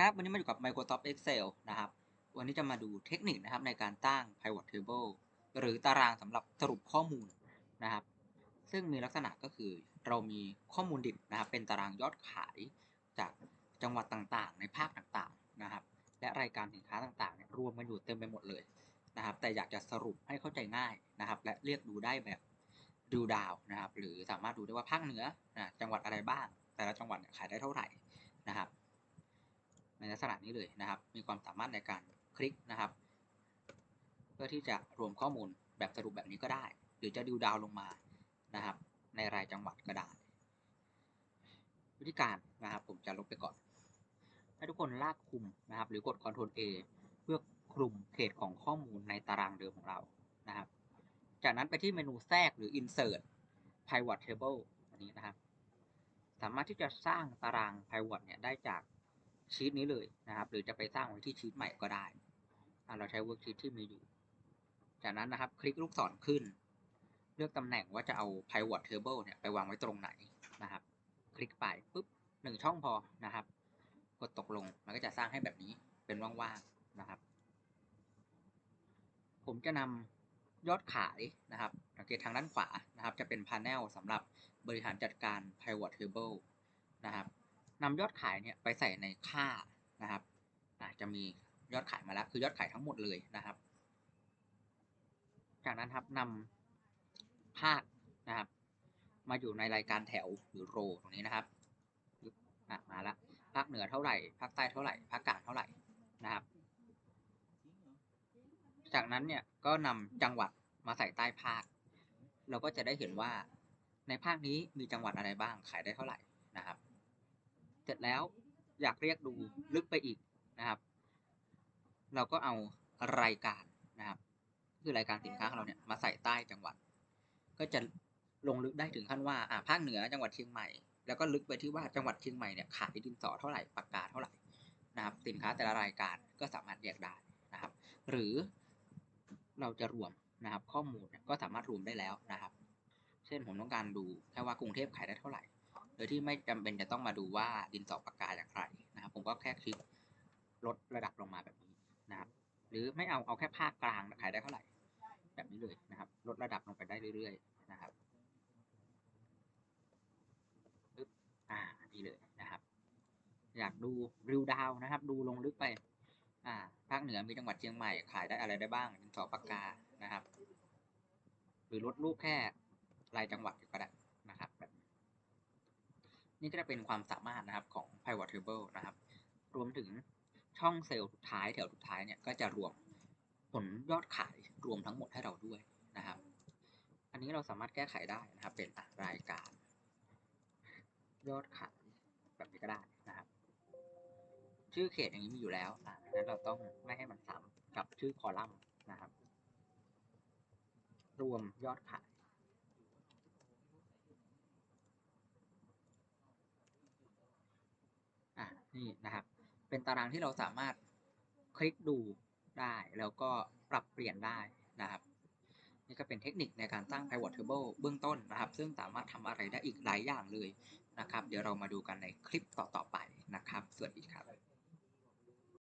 ครับวันนี้มาอยู่กับ Microsoft Excel นะครับ วันนี้จะมาดูเทคนิคนะครับในการตั้ง pivot table หรือตารางสำหรับสรุปข้อมูลนะครับ ซึ่งมีลักษณะก็คือเรามีข้อมูลดิบนะครับ เป็นตารางยอดขายจากจังหวัดต่างๆ ในภาคต่างๆนะครับ และรายการสินค้าต่างๆเนี่ยรวมกันอยู่เต็มไปหมดเลยนะครับ แต่อยากจะสรุปให้เข้าใจง่ายนะครับ และเรียกดูได้แบบดูดาวนะครับ หรือสามารถดูได้ว่าภาคเหนือนะจังหวัดอะไรบ้าง แต่ละจังหวัดขายได้เท่าไหร่นะครับ ในลักษณะนี้เลยนะครับ มีความสามารถในการคลิกนะครับ เพื่อที่จะรวมข้อมูลแบบสรุปแบบนี้ก็ได้ หรือจะดูดาวลงมานะครับ ในรายจังหวัดก็ได้ วิธีการนะครับผมจะลบไปก่อน ให้ทุกคนลากคุมนะครับ หรือกด Ctrl A เพื่อคลุมเขตของข้อมูลในตารางเดิมของเรานะครับ จากนั้นไปที่เมนูแทรกหรือ Insert Pivot Table อันนี้นะครับ สามารถที่จะสร้างตาราง Pivot เนี่ยได้จาก ชีตนี้เลยนะครับ หรือจะไปสร้างไว้ที่ชีตใหม่ก็ได้ เราใช้ Worksheet ที่มีอยู่ จากนั้นนะครับ คลิกลูกศรขึ้น เลือกตำแหน่งว่าจะเอา Pivot Table เนี่ยไปวางไว้ตรงไหนนะครับ คลิกไปปุ๊บหนึ่งช่องพอนะครับ กดตกลงมันก็จะสร้างให้แบบนี้เป็นว่างๆนะครับ ผมจะนำยอดขายนะครับสังเกตทางด้านขวานะครับ จะเป็นพาร์เนลสำหรับบริหารจัดการ Pivot Table นะครับ นำยอดขายเนี่ยไปใส่ในค่านะครับอาจจะมียอดขายมาแล้วคือยอดขายทั้งหมดเลยนะครับ จากนั้นครับนำภาคนะครับ มาอยู่ในรายการแถวหรือโรตรงนี้นะครับมาละภาคเหนือเท่าไหร่ภาคใต้เท่าไหร่ภาคกลางเท่าไหร่นะครับ จากนั้นเนี่ยก็นำจังหวัดมาใส่ใต้ภาค เราก็จะได้เห็นว่าในภาคนี้มีจังหวัดอะไรบ้างขายได้เท่าไหร่นะครับ สร็จแล้วอยากเรียกดูลึกไปอีกนะครับ เราก็เอารายการนะครับ คือรายการสินค้าของเราเนี่ยมาใส่ใต้จังหวัด ก็จะลงลึกได้ถึงขั้นว่าอ่าภาคเหนือจังหวัดเชียงใหม่แล้วก็ลึกไปที่ว่าจังหวัดเชียงใหม่เนี่ยขายดินสอเท่าไหร่ปากกาเท่าไหร่นะครับ สินค้าแต่ละรายการก็สามารถแยกได้นะครับ หรือเราจะรวมนะครับ ข้อมูลก็สามารถรวมได้แล้วนะครับ เช่นผมต้องการดูแค่ว่ากรุงเทพขายได้เท่าไหร่ ดยที่ไม่จำเป็นจะต้องมาดูว่าดินสอปากกาอย่างไรนะครับ ผมก็แค่คลิกลดระดับลงมาแบบนี้นะครับ หรือไม่เอาเอาแค่ภาคกลางขายได้เท่าไหร่ แบบนี้เลยนะครับ ลดระดับลงไปได้เรื่อยๆนะครับปึ๊บอ่านี่เลยนะครับ อยากดูริวดาวนะครับ ดูลงลึกไป อ่า ภาคเหนือมีจังหวัดเชียงใหม่ขายได้อะไรได้บ้างดินสอปากกานะครับ หรือลดรูปแค่รายจังหวัดก็ได้นะครับแบบ นี่ก็จะเป็นความสามารถนะครับของ pivot table นะครับ รวมถึงช่องเซลล์สุดท้ายแถวสุดท้ายเนี่ยก็จะรวมผลยอดขายรวมทั้งหมดให้เราด้วยนะครับ อันนี้เราสามารถแก้ไขได้นะครับ เป็นรายการ ยอดขายแบบนี้ก็ได้นะครับ ชื่อเขตอย่างนี้มีอยู่แล้วอะนั้นเราต้องไม่ให้มันซ้ำกับชื่อคอลัมน์นะครับ รวมยอดขาย อะ นี่นะครับ เป็นตารางที่เราสามารถคลิกดูได้แล้วก็ปรับเปลี่ยนได้นะครับนี่ก็เป็นเทคนิคในการสร้าง pivot table เบื้องต้นนะครับ ซึ่งสามารถทำอะไรได้อีกหลายอย่างเลยนะครับ เดี๋ยวเรามาดูกันในคลิปต่อๆไปนะครับ สวัสดีครับ